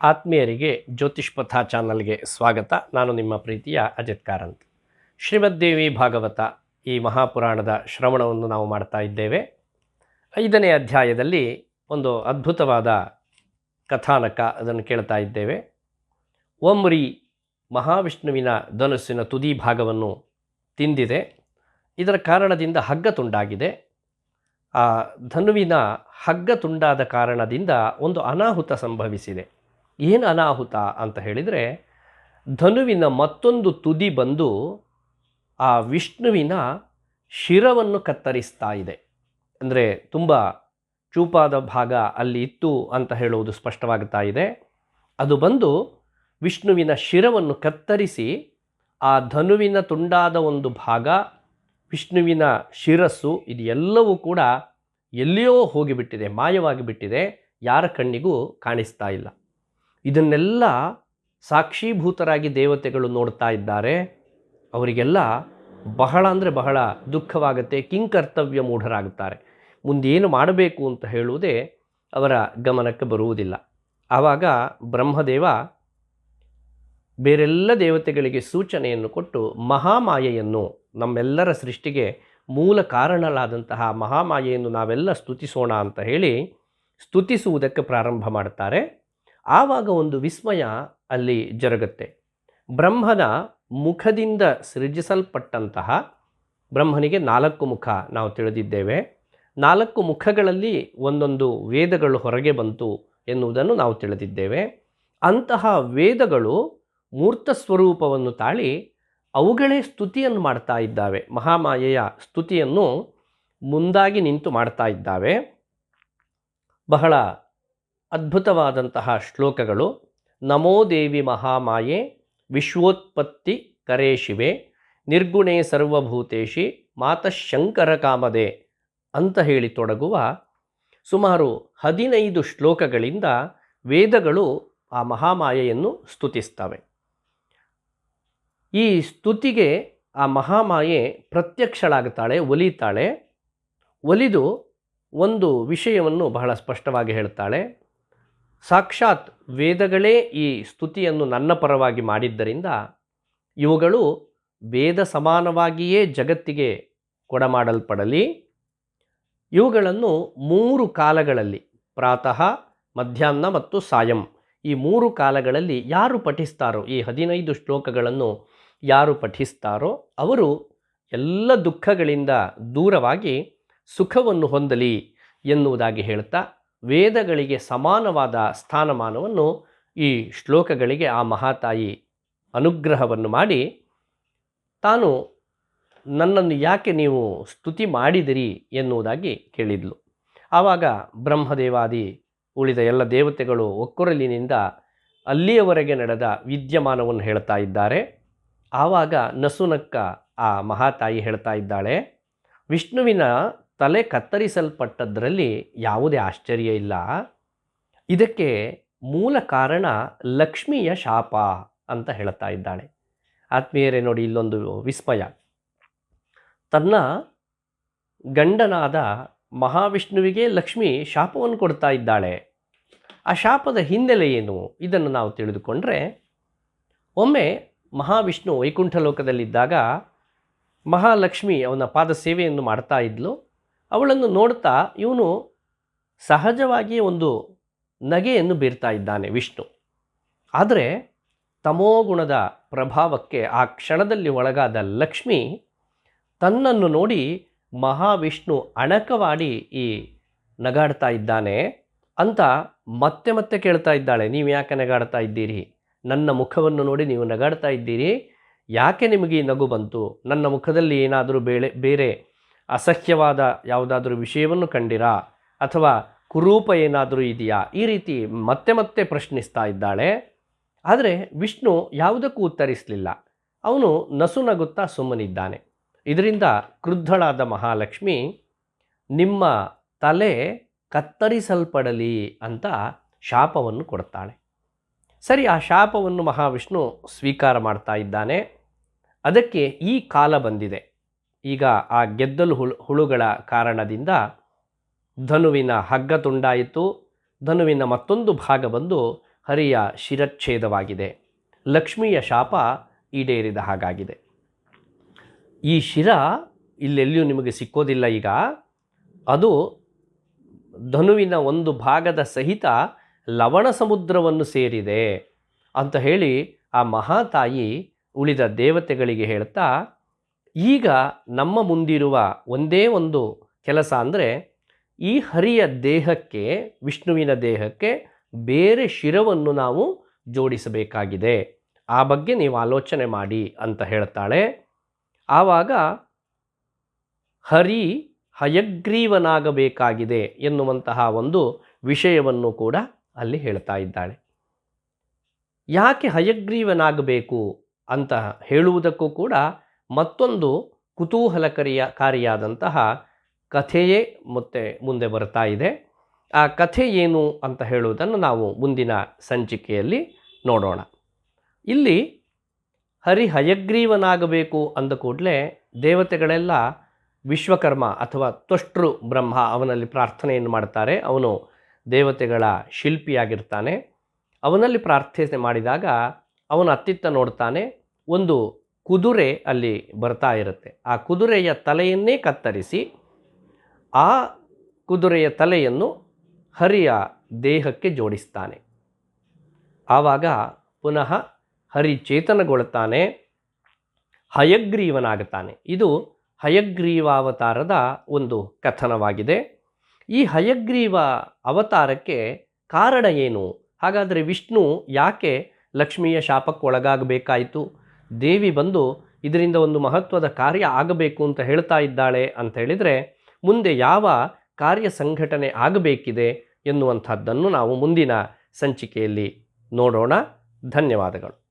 ಆತ್ಮೀಯರಿಗೆ ಜ್ಯೋತಿಷ್ ಪಥ ಚಾನಲ್ಗೆ ಸ್ವಾಗತ. ನಾನು ನಿಮ್ಮ ಪ್ರೀತಿಯ ಅಜಿತ್ ಕಾರಂತ್. ಶ್ರೀಮದ್ದೇವಿ ಭಾಗವತ ಈ ಮಹಾಪುರಾಣದ ಶ್ರವಣವನ್ನು ನಾವು ಮಾಡ್ತಾ ಇದ್ದೇವೆ. ಐದನೇ ಅಧ್ಯಾಯದಲ್ಲಿ ಒಂದು ಅದ್ಭುತವಾದ ಕಥಾನಕ ಅದನ್ನು ಕೇಳ್ತಾ ಇದ್ದೇವೆ. ಒಮ್ರಿ ಮಹಾವಿಷ್ಣುವಿನ ಧನಸ್ಸಿನ ತುದಿ ಭಾಗವನ್ನು ತಿಂದಿದೆ. ಇದರ ಕಾರಣದಿಂದ ಹಗ್ಗ ತುಂಡಾಗಿದೆ. ಆ ಧನುವಿನ ಹಗ್ಗ ತುಂಡಾದ ಕಾರಣದಿಂದ ಒಂದು ಅನಾಹುತ ಸಂಭವಿಸಿದೆ. ಏನು ಅನಾಹುತ ಅಂತ ಹೇಳಿದರೆ, ಧನುವಿನ ಮತ್ತೊಂದು ತುದಿ ಬಂದು ಆ ವಿಷ್ಣುವಿನ ಶಿರವನ್ನು ಕತ್ತರಿಸ್ತಾ ಇದೆ. ಅಂದರೆ ತುಂಬ ಚೂಪಾದ ಭಾಗ ಅಲ್ಲಿ ಇತ್ತು ಅಂತ ಹೇಳುವುದು ಸ್ಪಷ್ಟವಾಗ್ತಾ ಇದೆ. ಅದು ಬಂದು ವಿಷ್ಣುವಿನ ಶಿರವನ್ನು ಕತ್ತರಿಸಿ ಆ ಧನುವಿನ ತುಂಡಾದ ಒಂದು ಭಾಗ, ವಿಷ್ಣುವಿನ ಶಿರಸ್ಸು ಇದು ಕೂಡ ಎಲ್ಲಿಯೋ ಹೋಗಿಬಿಟ್ಟಿದೆ, ಮಾಯವಾಗಿ ಬಿಟ್ಟಿದೆ, ಯಾರ ಕಣ್ಣಿಗೂ ಕಾಣಿಸ್ತಾ ಇಲ್ಲ. ಇದನ್ನೆಲ್ಲ ಸಾಕ್ಷೀಭೂತರಾಗಿ ದೇವತೆಗಳು ನೋಡ್ತಾ ಇದ್ದಾರೆ. ಅವರಿಗೆಲ್ಲ ಬಹಳ ಅಂದರೆ ಬಹಳ ದುಃಖವಾಗುತ್ತೆ ಕಿಂಕರ್ತವ್ಯ ಮೂಢರಾಗುತ್ತಾರೆ. ಮುಂದೇನು ಮಾಡಬೇಕು ಅಂತ ಹೇಳುವುದೇ ಅವರ ಗಮನಕ್ಕೆ ಬರುವುದಿಲ್ಲ. ಆವಾಗ ಬ್ರಹ್ಮದೇವ ಬೇರೆಲ್ಲ ದೇವತೆಗಳಿಗೆ ಸೂಚನೆಯನ್ನು ಕೊಟ್ಟು ಮಹಾಮಾಯೆಯನ್ನು ನಮ್ಮೆಲ್ಲರ ಸೃಷ್ಟಿಗೆ ಮೂಲ ಕಾರಣಲಾದಂತಹ ಮಹಾಮಾಯೆಯನ್ನು ನಾವೆಲ್ಲ ಸ್ತುತಿಸೋಣ ಅಂತ ಹೇಳಿ ಸ್ತುತಿಸುವುದಕ್ಕೆ ಪ್ರಾರಂಭ ಮಾಡ್ತಾರೆ. ಆವಾಗ ಒಂದು ವಿಸ್ಮಯ ಅಲ್ಲಿ ಜರುಗುತ್ತೆ. ಬ್ರಹ್ಮನ ಮುಖದಿಂದ ಸೃಜಿಸಲ್ಪಟ್ಟಂತಹ ಬ್ರಹ್ಮನಿಗೆ ನಾಲ್ಕು ಮುಖ ನಾವು ತಿಳಿದಿದ್ದೇವೆ. ನಾಲ್ಕು ಮುಖಗಳಲ್ಲಿ ಒಂದೊಂದು ವೇದಗಳು ಹೊರಗೆ ಬಂತು ಎನ್ನುವುದನ್ನು ನಾವು ತಿಳಿದಿದ್ದೇವೆ. ಅಂತಹ ವೇದಗಳು ಮೂರ್ತ ಸ್ವರೂಪವನ್ನು ತಾಳಿ ಅವುಗಳೇ ಸ್ತುತಿಯನ್ನು ಮಾಡ್ತಾ ಇದ್ದಾವೆ. ಮಹಾಮಾಯೆಯ ಸ್ತುತಿಯನ್ನು ಮುಂದಾಗಿ ನಿಂತು ಮಾಡ್ತಾ ಇದ್ದಾವೆ. ಬಹಳ ಅದ್ಭುತವಾದಂತಹ ಶ್ಲೋಕಗಳು. ನಮೋ ದೇವಿ ಮಹಾಮಾಯೆ, ವಿಶ್ವೋತ್ಪತ್ತಿ ಕರೇ ಶಿವೆ, ನಿರ್ಗುಣೇ ಸರ್ವಭೂತೇಶಿ ಮಾತಶಂಕರ ಕಾಮದೆ ಅಂತ ಹೇಳಿ ತೊಡಗುವ ಸುಮಾರು ಹದಿನೈದು ಶ್ಲೋಕಗಳಿಂದ ವೇದಗಳು ಆ ಮಹಾಮಾಯೆಯನ್ನು ಸ್ತುತಿಸ್ತವೆ. ಈ ಸ್ತುತಿಗೆ ಆ ಮಹಾಮಾಯೆ ಪ್ರತ್ಯಕ್ಷಳಾಗ್ತಾಳೆ, ಒಲಿತಾಳೆ. ಒಲಿದು ಒಂದು ವಿಷಯವನ್ನು ಬಹಳ ಸ್ಪಷ್ಟವಾಗಿ ಹೇಳ್ತಾಳೆ. ಸಾಕ್ಷಾತ್ ವೇದಗಳೇ ಈ ಸ್ತುತಿಯನ್ನು ನನ್ನ ಪರವಾಗಿ ಮಾಡಿದ್ದರಿಂದ ಇವುಗಳು ವೇದ ಸಮಾನವಾಗಿಯೇ ಜಗತ್ತಿಗೆ ಕೊಡಮಾಡಲ್ಪಡಲಿ. ಇವುಗಳನ್ನು ಮೂರು ಕಾಲಗಳಲ್ಲಿ ಪ್ರಾತಃ, ಮಧ್ಯಾಹ್ನ ಮತ್ತು ಸಾಯಂ ಈ ಮೂರು ಕಾಲಗಳಲ್ಲಿ ಯಾರು ಪಠಿಸ್ತಾರೋ, ಈ ಹದಿನೈದು ಶ್ಲೋಕಗಳನ್ನು ಯಾರು ಪಠಿಸ್ತಾರೋ ಅವರು ಎಲ್ಲ ದುಃಖಗಳಿಂದ ದೂರವಾಗಿ ಸುಖವನ್ನು ಹೊಂದಲಿ ಎನ್ನುವುದಾಗಿ ಹೇಳ್ತಾ ವೇದಗಳಿಗೆ ಸಮಾನವಾದ ಸ್ಥಾನಮಾನವನ್ನು ಈ ಶ್ಲೋಕಗಳಿಗೆ ಆ ಮಹಾತಾಯಿ ಅನುಗ್ರಹವನ್ನು ಮಾಡಿ ತಾನು ನನ್ನನ್ನು ಯಾಕೆ ನೀವು ಸ್ತುತಿ ಮಾಡಿದಿರಿ ಎನ್ನುವುದಾಗಿ ಕೇಳಿದ್ಲು. ಆವಾಗ ಬ್ರಹ್ಮದೇವಾದಿ ಉಳಿದ ಎಲ್ಲ ದೇವತೆಗಳು ಒಕ್ಕೊರಲಿನಿಂದ ಅಲ್ಲಿಯವರೆಗೆ ನಡೆದ ವಿದ್ಯಮಾನವನ್ನು ಹೇಳ್ತಾ ಇದ್ದಾರೆ. ಆವಾಗ ನಸುನಕ್ಕ ಆ ಮಹಾತಾಯಿ ಹೇಳ್ತಾ ಇದ್ದಾಳೆ, ವಿಷ್ಣುವಿನ ತಲೆ ಕತ್ತರಿಸಲ್ಪಟ್ಟದ್ರಲ್ಲಿ ಯಾವುದೇ ಆಶ್ಚರ್ಯ ಇಲ್ಲ. ಇದಕ್ಕೆ ಮೂಲ ಕಾರಣ ಲಕ್ಷ್ಮಿಯ ಶಾಪ ಅಂತ ಹೇಳ್ತಾ ಇದ್ದಾಳೆ. ಆತ್ಮೀಯರೇ ನೋಡಿ ಇಲ್ಲೊಂದು ವಿಸ್ಮಯ. ತನ್ನ ಗಂಡನಾದ ಮಹಾವಿಷ್ಣುವಿಗೆ ಲಕ್ಷ್ಮಿ ಶಾಪವನ್ನು ಕೊಡ್ತಾ ಇದ್ದಾಳೆ. ಆ ಶಾಪದ ಹಿನ್ನೆಲೆ ಏನು? ಇದನ್ನು ನಾವು ತಿಳಿದುಕೊಂಡ್ರೆ, ಒಮ್ಮೆ ಮಹಾವಿಷ್ಣು ವೈಕುಂಠ ಲೋಕದಲ್ಲಿದ್ದಾಗ ಮಹಾಲಕ್ಷ್ಮಿ ಅವನ ಪಾದ ಸೇವೆಯನ್ನು ಮಾಡ್ತಾ ಇದ್ಲು. ಅವಳನ್ನು ನೋಡ್ತಾ ಇವನು ಸಹಜವಾಗಿ ಒಂದು ನಗೆಯನ್ನು ಬೀರ್ತಾ ಇದ್ದಾನೆ ವಿಷ್ಣು. ಆದರೆ ತಮೋಗುಣದ ಪ್ರಭಾವಕ್ಕೆ ಆ ಕ್ಷಣದಲ್ಲಿ ಒಳಗಾದ ಲಕ್ಷ್ಮಿ ತನ್ನನ್ನು ನೋಡಿ ಮಹಾವಿಷ್ಣು ಅಣಕವಾಡಿ ಈ ನಗಾಡ್ತಾ ಇದ್ದಾನೆ ಅಂತ ಮತ್ತೆ ಮತ್ತೆ ಕೇಳ್ತಾ ಇದ್ದಾಳೆ. ನೀವು ಯಾಕೆ ನಗಾಡ್ತಾ ಇದ್ದೀರಿ? ನನ್ನ ಮುಖವನ್ನು ನೋಡಿ ನೀವು ನಗಾಡ್ತಾ ಇದ್ದೀರಿ? ಯಾಕೆ ನಿಮಗೆ ಈ ನಗು ಬಂತು? ನನ್ನ ಮುಖದಲ್ಲಿ ಏನಾದರೂ ಬೇಳೆ, ಬೇರೆ ಅಸಹ್ಯವಾದ ಯಾವುದಾದ್ರೂ ವಿಷಯವನ್ನು ಕಂಡಿರಾ? ಅಥವಾ ಕುರೂಪ ಏನಾದರೂ ಇದೆಯಾ? ಈ ರೀತಿ ಮತ್ತೆ ಮತ್ತೆ ಪ್ರಶ್ನಿಸ್ತಾ ಇದ್ದಾಳೆ. ಆದರೆ ವಿಷ್ಣು ಯಾವುದಕ್ಕೂ ಉತ್ತರಿಸಲಿಲ್ಲ. ಅವನು ನಸು ನಗುತ್ತಾ ಸುಮ್ಮನಿದ್ದಾನೆ. ಇದರಿಂದ ಕ್ರುದ್ಧಳಾದ ಮಹಾಲಕ್ಷ್ಮಿ, ನಿಮ್ಮ ತಲೆ ಕತ್ತರಿಸಲ್ಪಡಲಿ ಅಂತ ಶಾಪವನ್ನು ಕೊಡ್ತಾಳೆ. ಸರಿ, ಆ ಶಾಪವನ್ನು ಮಹಾವಿಷ್ಣು ಸ್ವೀಕಾರ ಮಾಡ್ತಾ ಇದ್ದಾನೆ. ಅದಕ್ಕೆ ಈ ಕಾಲ ಬಂದಿದೆ. ಈಗ ಆ ಗೆದ್ದಲು ಹುಳು, ಹುಳುಗಳ ಕಾರಣದಿಂದ ಧನುವಿನ ಹಗ್ಗ ತುಂಡಾಯಿತು. ಧನುವಿನ ಮತ್ತೊಂದು ಭಾಗ ಬಂದು ಹರಿಯ ಶಿರಚ್ಛೇದವಾಗಿದೆ. ಲಕ್ಷ್ಮಿಯ ಶಾಪ ಈಡೇರಿದ ಹಾಗಾಗಿದೆ. ಈ ಶಿರ ಇಲ್ಲೆಲ್ಲಿಯೂ ನಿಮಗೆ ಸಿಕ್ಕೋದಿಲ್ಲ ಈಗ. ಅದು ಧನುವಿನ ಒಂದು ಭಾಗದ ಸಹಿತ ಲವಣ ಸಮುದ್ರವನ್ನು ಸೇರಿದೆ ಅಂತ ಹೇಳಿ ಆ ಮಹಾತಾಯಿ ಉಳಿದ ದೇವತೆಗಳಿಗೆ ಹೇಳ್ತಾ ಈಗ ನಮ್ಮ ಮುಂದಿರುವ ಒಂದೇ ಒಂದು ಕೆಲಸ ಅಂದರೆ ಈ ಹರಿಯ ದೇಹಕ್ಕೆ, ವಿಷ್ಣುವಿನ ದೇಹಕ್ಕೆ ಬೇರೆ ಶಿರವನ್ನು ನಾವು ಜೋಡಿಸಬೇಕಾಗಿದೆ. ಆ ಬಗ್ಗೆ ನೀವು ಆಲೋಚನೆ ಮಾಡಿ ಅಂತ ಹೇಳ್ತಾಳೆ. ಆವಾಗ ಹರಿ ಹಯಗ್ರೀವನಾಗಬೇಕಾಗಿದೆ ಎನ್ನುವಂತಹ ಒಂದು ವಿಷಯವನ್ನು ಕೂಡ ಅಲ್ಲಿ ಹೇಳ್ತಾ ಇದ್ದಾಳೆ. ಯಾಕೆ ಹಯಗ್ರೀವನಾಗಬೇಕು ಅಂತ ಹೇಳುವುದಕ್ಕೂ ಕೂಡ ಮತ್ತೊಂದು ಕುತೂಹಲಕರಿಯ ಕಾರಿಯಾದಂತಹ ಕಥೆಯೇ ಮತ್ತೆ ಮುಂದೆ ಬರ್ತಾ ಇದೆ. ಆ ಕಥೆ ಏನು ಅಂತ ಹೇಳುವುದನ್ನು ನಾವು ಮುಂದಿನ ಸಂಚಿಕೆಯಲ್ಲಿ ನೋಡೋಣ. ಇಲ್ಲಿ ಹರಿ ಹಯಗ್ರೀವನಾಗಬೇಕು ಅಂದ ಕೂಡಲೇ ದೇವತೆಗಳೆಲ್ಲ ವಿಶ್ವಕರ್ಮ ಅಥವಾ ತ್ವಷ್ಟೃ ಬ್ರಹ್ಮ ಅವನಲ್ಲಿ ಪ್ರಾರ್ಥನೆಯನ್ನು ಮಾಡ್ತಾರೆ. ಅವನು ದೇವತೆಗಳ ಶಿಲ್ಪಿಯಾಗಿರ್ತಾನೆ. ಅವನಲ್ಲಿ ಪ್ರಾರ್ಥನೆ ಮಾಡಿದಾಗ ಅವನು ಅತ್ತಿತ್ತ ನೋಡ್ತಾನೆ. ಒಂದು ಕುದುರೆ ಅಲ್ಲಿ ಬರ್ತಾ ಇರುತ್ತೆ. ಆ ಕುದುರೆಯ ತಲೆಯನ್ನೇ ಕತ್ತರಿಸಿ ಆ ಕುದುರೆಯ ತಲೆಯನ್ನು ಹರಿಯ ದೇಹಕ್ಕೆ ಜೋಡಿಸ್ತಾನೆ. ಆವಾಗ ಪುನಃ ಹರಿ ಚೇತನಗೊಳ್ತಾನೆ ಹಯಗ್ರೀವನಾಗುತ್ತಾನೆ. ಇದು ಹಯಗ್ರೀವಾವತಾರದ ಒಂದು ಕಥನವಾಗಿದೆ. ಈ ಹಯಗ್ರೀವ ಅವತಾರಕ್ಕೆ ಕಾರಣ ಏನು? ಹಾಗಾದರೆ ವಿಷ್ಣು ಯಾಕೆ ಲಕ್ಷ್ಮಿಯ ಶಾಪಕ್ಕೆ ಒಳಗಾಗಬೇಕಾಯಿತು ದೇವಿ ಬಂದು ಇದರಿಂದ ಒಂದು ಮಹತ್ವದ ಕಾರ್ಯ ಆಗಬೇಕು ಅಂತ ಹೇಳ್ತಾ ಇದ್ದಾಳೆ ಅಂತ ಹೇಳಿದರೆ, ಮುಂದೆ ಯಾವ ಕಾರ್ಯ ಸಂಘಟನೆ ಆಗಬೇಕಿದೆ ಎನ್ನುವಂಥದ್ದನ್ನು ನಾವು ಮುಂದಿನ ಸಂಚಿಕೆಯಲ್ಲಿ ನೋಡೋಣ. ಧನ್ಯವಾದಗಳು.